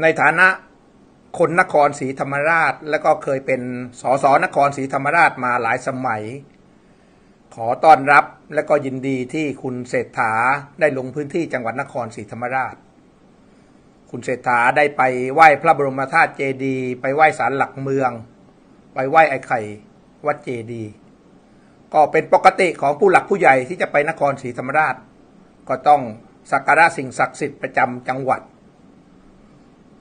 ในฐานะคนนครศรีธรรมราช และก็เคยเป็นสสนครศรีธรรมราชมาหลายสมัย ขอต้อนรับและก็ยินดีที่คุณเศรษฐาได้ลงพื้นที่จังหวัดนครศรีธรรมราช คุณเศรษฐาได้ไปไหว้พระบรมธาตุเจดีย์ไปไหว้ศาลหลักเมือง ไปไหว้ไอ้ไข่วัดเจดีย์ก็เป็นปกติของผู้หลักผู้ใหญ่ที่จะไปนครศรีธรรมราช ก็ต้องสักการะสิ่งศักดิ์สิทธิ์ประจำจังหวัด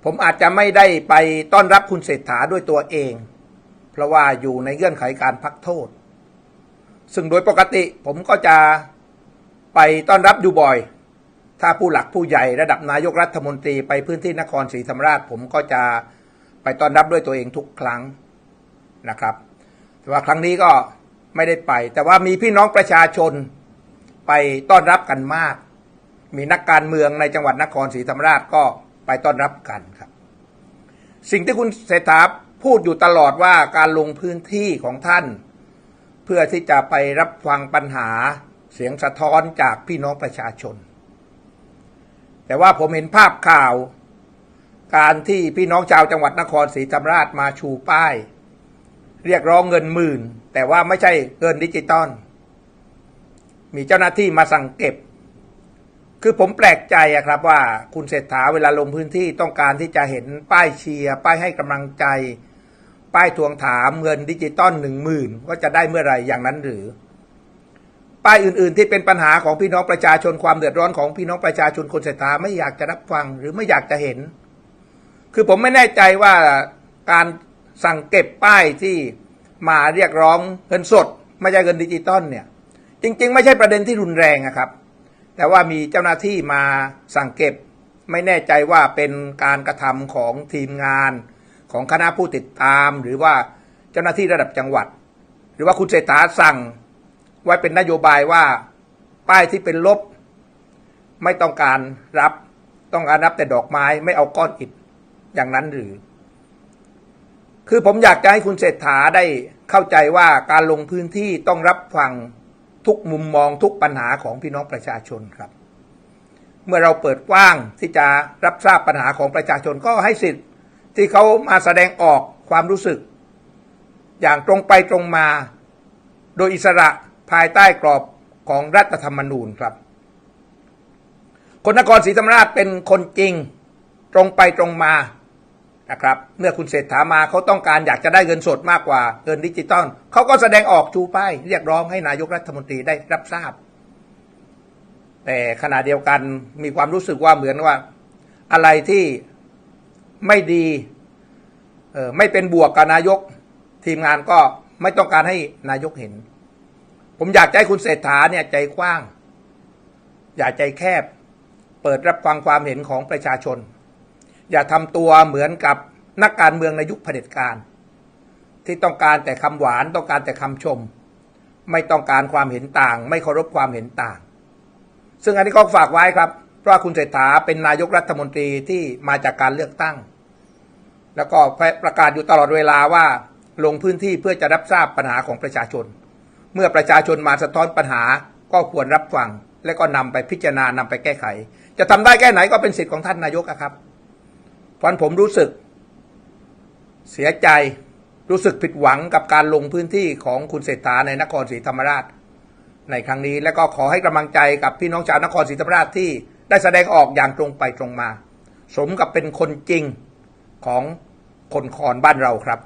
ผมอาจจะไม่ได้ไปต้อนรับคุณเศรษฐาด้วยตัวเอง เพราะว่าอยู่ในเงื่อนไขการพักโทษ ซึ่งโดยปกติผมก็จะไปต้อนรับอยู่บ่อย ถ้าผู้หลักผู้ใหญ่ระดับนายกรัฐมนตรีไปพื้นที่นครศรีธรรมราช ผมก็จะไปต้อนรับด้วยตัวเองทุกครั้งนะครับ แต่ว่าครั้งนี้ก็ไม่ได้ไป แต่ว่ามีพี่น้องประชาชนไปต้อนรับกันมาก มีนักการเมืองในจังหวัดนครศรีธรรมราชก็ ไปต้อนรับกันครับ สิ่งที่คุณเศรษฐาพูดอยู่ตลอดว่าการลงพื้นที่ของท่าน เพื่อที่จะไปรับฟังปัญหาเสียงสะท้อนจากพี่น้องประชาชน แต่ว่าผมเห็นภาพข่าว การที่พี่น้องชาวจังหวัดนครศรีธรรมราชมาชูป้าย เรียกร้องเงินหมื่น แต่ว่าไม่ใช่เงินดิจิตอลมีเจ้าหน้าที่มาสั่งเก็บ คือผมแปลกใจอะครับว่าคุณเศรษฐาเวลาลงพื้นที่ต้องการที่จะเห็นป้ายเชียร์ป้ายให้กำลังใจ ป้ายทวงถามเงินดิจิตอลหนึ่งหมื่นว่าจะได้เมื่อไหร่อย่างนั้นหรือ ป้ายอื่น ๆ ที่เป็นปัญหาของพี่น้องประชาชนความเดือดร้อนของพี่น้องประชาชนคนเศรษฐาไม่อยากจะรับฟังหรือไม่อยากจะเห็น คือผมไม่แน่ใจว่าการสั่งเก็บป้ายที่มาเรียกร้องเงินสด ไม่ใช่เงินดิจิตอลเนี่ย จริง ๆ ไม่ใช่ประเด็นที่รุนแรงอะครับ แต่ว่ามีเจ้าหน้าที่มาสั่งเก็บ ไม่แน่ใจว่าเป็นการกระทำของทีมงาน ของคณะผู้ติดตาม หรือว่าเจ้าหน้าที่ระดับจังหวัด หรือว่าคุณเศรษฐาสั่ง ไว้เป็นนโยบายว่าป้ายที่เป็นลบ ไม่ต้องการรับต้องการรับแต่ดอกไม้ไม่เอาก้อนอิฐอย่างนั้นหรือ คือผมอยากจะให้คุณเศรษฐาได้เข้าใจว่าการลงพื้นที่ต้องรับฟัง ทุกมุมมองทุกปัญหาของพี่น้องประชาชนครับ เมื่อเราเปิดกว้างที่จะรับทราบปัญหาของประชาชนก็ให้สิทธิ์ที่เขามาแสดงออกความรู้สึก อย่างตรงไปตรงมา โดยอิสระภายใต้กรอบของรัฐธรรมนูญครับคนนครศรีธรรมราชเป็นคนจริง ตรงไปตรงมา นะครับเมื่อคุณเศรษฐามาเขาต้องการอยากจะได้เงินสดมากกว่าเงินดิจิตอลเขาก็แสดงออกชูป้ายเรียกร้องให้นายกรัฐมนตรีได้รับทราบ แต่ขณะเดียวกันมีความรู้สึกว่าเหมือนว่า อะไรที่ไม่ดีไม่เป็นบวกกับนายก ทีมงานก็ไม่ต้องการให้นายกเห็น ผมอยากให้คุณเศรษฐาเนี่ยใจกว้าง อย่าใจแคบ เปิดรับฟังความเห็นของประชาชน อย่าทำตัวเหมือนกับนักการเมืองในยุคเผด็จการ ที่ต้องการแต่คำหวานต้องการแต่คำชม ไม่ต้องการความเห็นต่าง ไม่เคารพความเห็นต่าง ซึ่งอันนี้ก็ฝากไว้ครับ เพราะคุณเศรษฐาเป็นนายกรัฐมนตรีที่มาจากการเลือกตั้ง แล้วก็ประกาศอยู่ตลอดเวลาว่าลงพื้นที่เพื่อจะรับทราบปัญหาของประชาชน เมื่อประชาชนมาสะท้อนปัญหาก็ควรรับฟัง และก็นำไปพิจารณานำไปแก้ไข จะทำได้แค่ไหนก็เป็นสิทธิ์ของท่านนายกครับ เพราะผมรู้สึก เสียใจรู้สึกผิดหวังกับการลงพื้นที่ของคุณเศรษฐาในนครศรีธรรมราช ในครั้งนี้ และก็ขอให้กำลังใจกับพี่น้องชาวนครศรีธรรมราชที่ได้แสดงออกอย่างตรงไปตรงมา สมกับเป็นคนจริงของคนคอนบ้านเราครับ